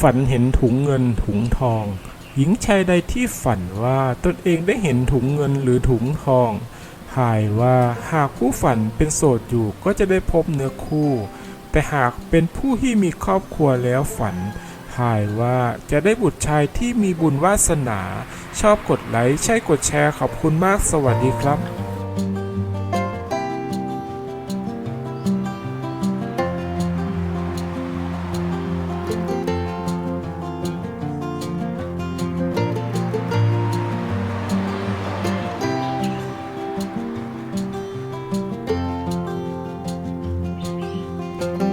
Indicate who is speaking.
Speaker 1: ฝันเห็นถุงเงินถุงทอง หญิงชายใดที่ฝันว่าตนเองได้เห็นถุงเงินหรือถุงทองหายว่าหากผู้ฝันเป็นโสดอยู่ก็จะได้พบเนื้อคู่ แต่หากเป็นผู้ที่มีครอบครัวแล้วฝันหายว่าจะได้บุตรชายที่มีบุญวาสนา ชอบกดไลค์ใช่กดแชร์ขอบคุณมากสวัสดีครับ Thank you.